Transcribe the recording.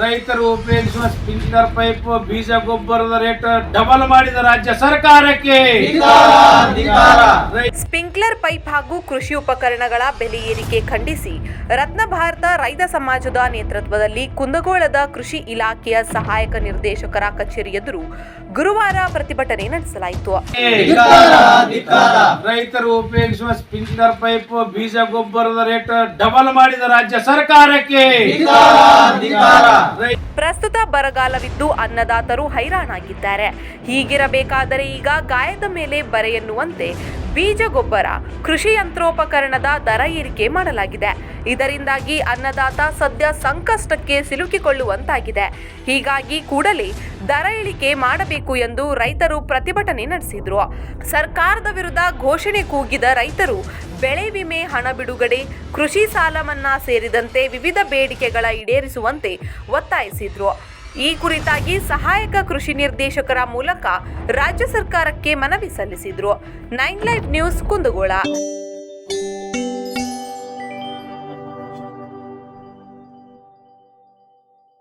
ರೈತರು ಉಪಯೋಗಿಸುವ sprinkler pipe ಬೀಜ ಗೊಬ್ಬರದ ರೇಟ್ ಡಬಲ್ ಮಾಡಿದ ರಾಜ್ಯ ಸರ್ಕಾರಕ್ಕೆ. ಸ್ಪಿಂಕ್ಲರ್ ಪೈಪ್ ಹಾಗೂ ಕೃಷಿ ಉಪಕರಣಗಳ ಬೆಲೆ ಏರಿಕೆ ಖಂಡಿಸಿ ರತ್ನ ಭಾರತ ರೈತ ಸಮಾಜದ ನೇತೃತ್ವದಲ್ಲಿ ಕುಂದಗೋಳದ ಕೃಷಿ ಇಲಾಖೆಯ ಸಹಾಯಕ ನಿರ್ದೇಶಕರ ಕಚೇರಿ ಎದುರು ಗುರುವಾರ ಪ್ರತಿಭಟನೆ ನಡೆಸಲಾಯಿತು. ರೈತರು ಉಪಯೋಗಿಸುವ ಸ್ಪಿಂಕ್ಲರ್ ಪೈಪ್ ಬೀಜ ಗೊಬ್ಬರದ ರೇಟ್ ಡಬಲ್ ಮಾಡಿದ ರಾಜ್ಯ ಸರ್ಕಾರಕ್ಕೆ. ಪ್ರಸ್ತುತ ಬರಗಾಲವಿದ್ದು ಅನ್ನದಾತರು ಹೈರಾಣಾಗಿದ್ದಾರೆ. ಹೀಗಿರಬೇಕಾದರೆ ಈಗ ಗಾಯದ ಮೇಲೆ ಬರೆ ಎನ್ನುವಂತೆ ಬೀಜ ಗೊಬ್ಬರ ಕೃಷಿ ಯಂತ್ರೋಪಕರಣದ ದರ ಏರಿಕೆ ಮಾಡಲಾಗಿದೆ. ಇದರಿಂದಾಗಿ ಅನ್ನದಾತ ಸದ್ಯ ಸಂಕಷ್ಟಕ್ಕೆ ಸಿಲುಕಿಕೊಳ್ಳುವಂತಾಗಿದೆ. ಹೀಗಾಗಿ ಕೂಡಲೇ ದರ ಇಳಿಕೆ ಮಾಡಬೇಕು ಎಂದು ರೈತರು ಪ್ರತಿಭಟನೆ ನಡೆಸಿದ್ರು. ಸರ್ಕಾರದ ವಿರುದ್ಧ ಘೋಷಣೆ ಕೂಗಿದ ರೈತರು ಬೆಳೆ ವಿಮೆ, ಹಣ ಬಿಡುಗಡೆ, ಕೃಷಿ ಸಾಲ ಮನ್ನಾ ಸೇರಿದಂತೆ ವಿವಿಧ ಬೇಡಿಕೆಗಳ ಈಡೇರಿಸುವಂತೆ ಒತ್ತಾಯಿಸಿದ್ರು. ಈ ಕುರಿತಾಗಿ ಸಹಾಯಕ ಕೃಷಿ ನಿರ್ದೇಶಕರ ಮೂಲಕ ರಾಜ್ಯ ಸರ್ಕಾರಕ್ಕೆ ಮನವಿ ಸಲ್ಲಿಸಿದ್ರು. Nine live news Kundagol.